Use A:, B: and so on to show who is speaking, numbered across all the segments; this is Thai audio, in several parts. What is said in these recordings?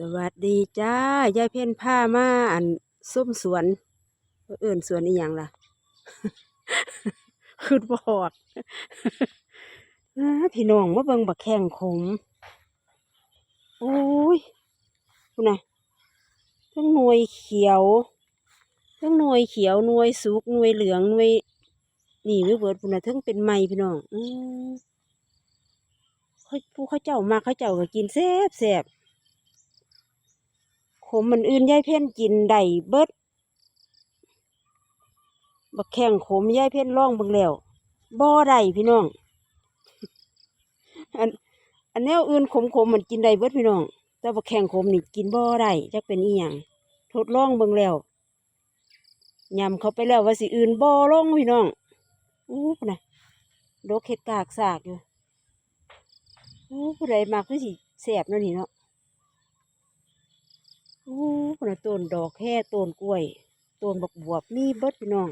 A: สวัสดีจ้ายายเพ่นผ้ามาอันส้มสวนเอิ่นสวนอีหยังล่ะคือบอกอ้าพี่น้องมาเบิ่งบักแข้งขมโอ้ยคุณน่ะทั้งหน่วยเขียวทั้งหน่วยเขียวหน่วยสุกหน่วยเหลืองหน่วยนี่ไม่เบิดพุ่นน่ะทั้งเป็นไม้พี่น้องอือเขาผู้เขาเจ้ามาเขาเจ้าก็กินแซ่บแซ่บ ขมมันอื่นยายเพ่นกินได้เบิดบักแข้งขมยายเพ่นล่องเบิ่งแล้วบ่อได้พี่น้อง อันอันแนวอื่นขมขมมันกินได้เบิดพี่น้อง แต่บักแข้งขมนี่กินบ่อได้จักเป็นอีหยังทดลองเบิ่งแล้วยำเขาไปแล้วว่าสิอื่นบ่ลงพี่น้องอู้นน่ะดกเห็ดกากสากอยู่อู้ผู้ใดมาคือสิแซ่บเนาะนี่เนาะ โอ้ขนาดต้นดอกแค่ต้นกล้วยต้นบักบวบมีเบิดพี่น้อง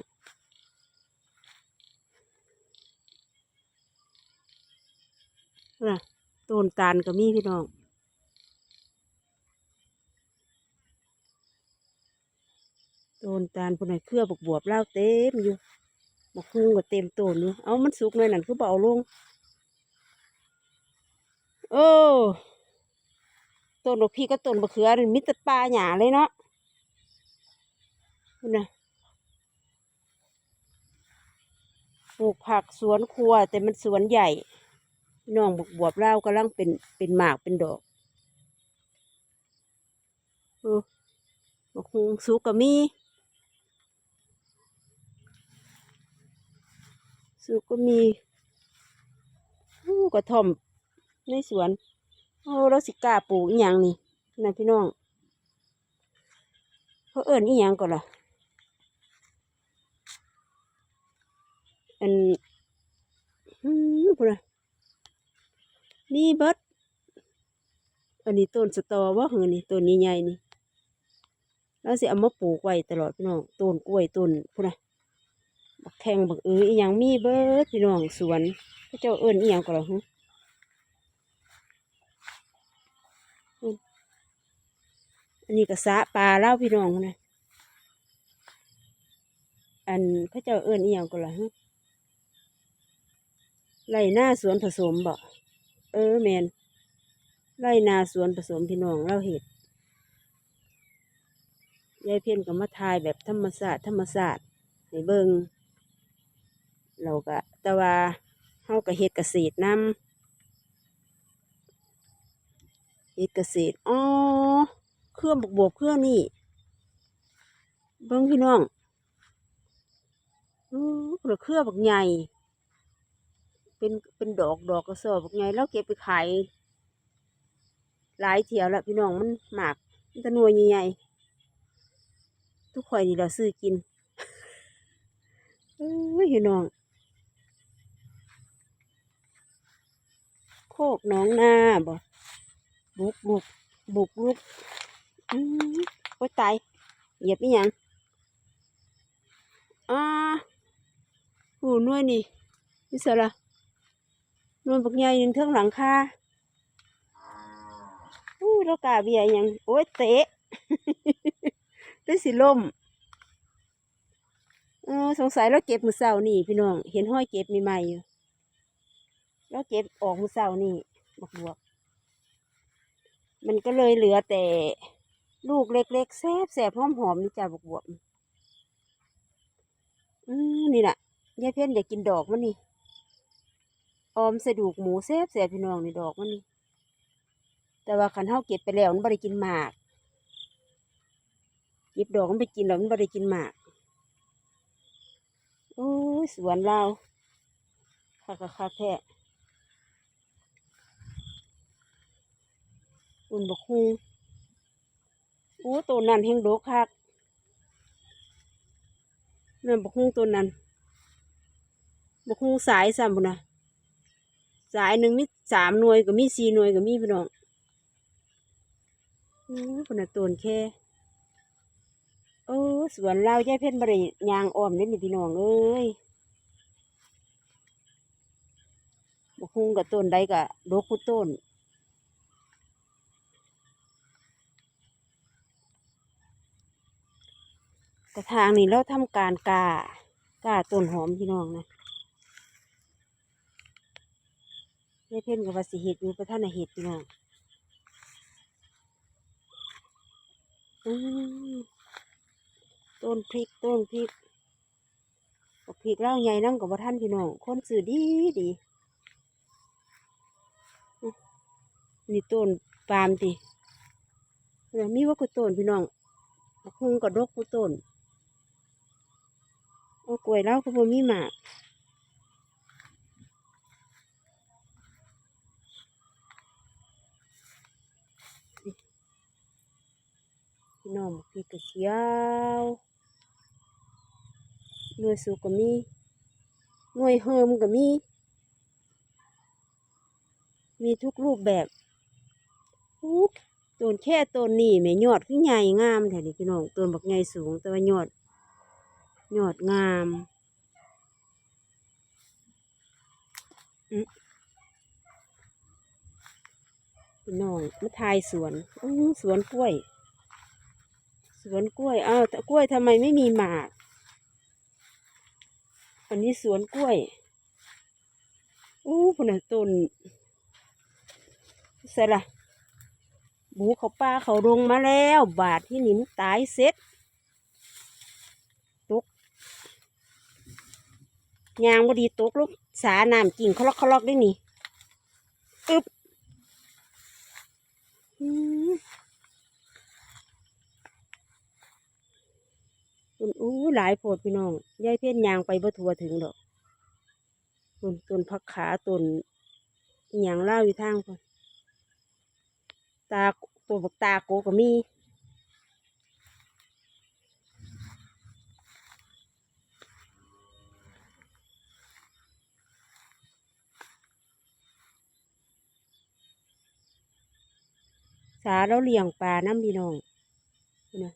A: น่ะต้นตาลก็มีพี่น้องต้นตาลพุ่นน่ะเครือบักบวบเล่าเต็มอยู่บักฮุงก็เต็มต้นอยู่เอามันสุกหน่อยนั่นคือเบเอาลงโอ้ ต้นบักพริกกับต้นบักเขือนี่มิตรปลาหยาเลยเนาะนะปลูกผักสวนครัว แต่มันสวนใหญ่พี่น้องบักบวบเล่ากำลังเป็นเป็นหมากเป็นดอกเออบักฮุงสุกก็มีสุกก็มีอู้กระท่อมในสวน โอ้เราสิกาปลูกอีหยังนี่นะพี่น้องเขาเอิ้นอีหยังก่อนล่ะอันอืมพุ่นน่ะมีเบิดอันนี้ต้นสตอว่าหือนี่ต้นนี้ใหญ่นี่เราสิเอามาปลูกไว้ตลอดพี่น้องต้นกล้วยต้นพุ่นะบักแข้งบักเอ้ยอีหยังมีเบิดพี่น้องสวนเขาเจ้าเอิ้นอีหยังก่อนล่ะ นนี้ก็สะปลาเล่าพี่น้องนะอันเขาเจ้าเอิ้นอีหยังก็ล่ะฮะไรหน้าสวนผสมบ่เออแมนไรนาสวนผสมพี่น้องเราเห็ดยายเพี้ยนก็มาทายแบบธรรมศาสตร์ธรรมศาสตร์ให้เบิงเราก็แต่ว่าเฮาก็เฮ็ดเกษตรนำเฮ็ดเกษตรอ๋อ เครื่องบวกบวกเครื่องนี่เบิ้งพี่น้องหรือเครือบักใหญ่ เป็นเป็นดอกดอกกระสอบบักใหญ่แล้วเก็บไปขายหลายเที่ยวแล้วพี่น้องมันหมากมันจะนวยใหญ่ทุกข่อยนี่เราซื้อกินเอ้ยพี่น้อง โคกน้องนาบ่บุกบุกบุกลุก โอ้ยตาย เหยียบอีหยัง อ่าหูหน่วยนี่นี่สละนวยบักใหญ่หนึ่งเทิงหลังคาอู้เรากล้าเบียยัง โอ้ยเตะด้วยสิล่มเออสงสัยเราเก็บมือเสานี่พี่น้อง เห็นห้อยเก็บใหม่ๆอยู่เราเก็บออกมือเสานี่บักบวบมันก็เลยเหลือแต่ ลูกเล็กๆแซ่บแซ่บหอมหอมนี่จ้าบวบบวบอืมนี่แหละยายเพ่นอยากกินดอกมันนี่ออมส่ดูกหมูแซ่บแซ่บพี่น้องนี่ดอกมันนี่แต่ว่าขันเท้าเก็บไปแล้วมันไม่ได้กินหมากเก็บดอกมันไปกินแล้วมันไม่ได้กินหมากโอ้ยสวนเราคักคักๆแท้อุ่นบกฮูโอ้ตัวนั้นแห้งโดกคักนั่นบกฮุ้งตัวนั้นบกฮุ้งสายซ้ำพุ่นนะสายหนึ่งมีสามหน่วยก็มีสี่หน่วยก็มีพี่น้องอู้พุ่นน่ะต้นแค่โอ้สวนเรายายเพชรบริยางอ้อมเล่นนี่พี่น้องเอ้ยบกฮุ้งกับต้นใดกับโดกคุต้น กระถางนี่เราทำการกากาต้นหอมพี่น้องนะเฮ็ดเพ่นกับวาสิเห็ดอยู่ประท่านเห็ดพี่น้องต้นพริกต้นพริกบักพริกเล่าใหญ่น้ำกับว่าท่านพี่น้องคนสื่อดีดีนี่ต้นปาล์มติเนี่ยมีว่ากุต้นพี่น้องบักฮุงกับดกกุต้น โอ้กล้วยแล้วก็บ่มีหมากพี่น้องพี่กระเชียวหน่วยสุกก็มีหน่วยเฮิมก็มี มีทุกรูปแบบอู้ต้นแค่ต้นนี้แม่ยอดคือใหญ่งามแท้นี่พี่น้องต้นบักใหญ่สูงแต่ว่ายอด ยอดงามอื้อพี่น้องมาทายสวนอือสวนกล้วย สวนกล้วยอ้าวแต่กล้วยทำไมไม่มีหมาก อันนี้สวนกล้วยอู้พนะต้นเสร็จละบูเขาป้าเขาลงมาแล้ว บาทที่หนิมตายเสร็จ ยางบดีตกลูกสาน้ำกิ่งเขาล็อกเขาล็อกได้นี่อึบอืมต้นอู้หลายโพดพี่น้องยายเพี้ยนยางไปบ่ทัวถึงดอกต้นต้นพักขาต้นอย่างเล่าอยู่ทางคนตาตัวบักตาโกก็มี สาเราเลี้ยงปลาน้ำพี่น้องนะ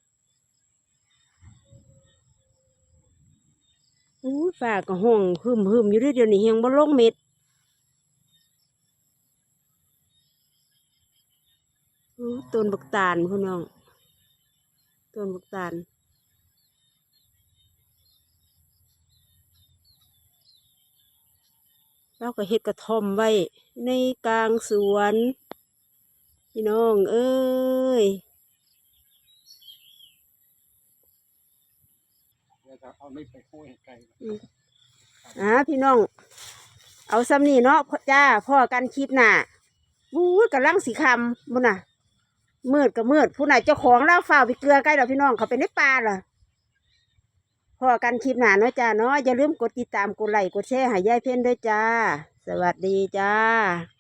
A: อู้ฝากก็ห้องหึมหึมอยู่เรื่อยเดี๋ยวนี้ยังบ่ลงเม็ดอู้ต้นบักตาลพี่น้องต้นบักตาลเราก็เฮ็ดกระท่อมไว้ในกลางสวน พี่น้องเอ้ย
B: เดี๋ยวจะเอาไม่ไปห้วยไกล
A: อ่าพี่น้อง เอาซ้ำนี่เนาะพ่อจ้าพ่อกันคลิปหน่ะวู้ยกำลังสีคำบุญน่ะ มืดก็มืดผู้ไหนเจ้าของเล่าฝ่าวไปเกลือใกล้เราพี่น้องเขาเป็นได้ปลาเหรอพ่อกันคลิปหน่ะเนาะจ้าเนาะอย่าลืมกดติดตามกดไลค์กดแชร์ให้ยายเพ่นด้วยจ้า สวัสดีจ้า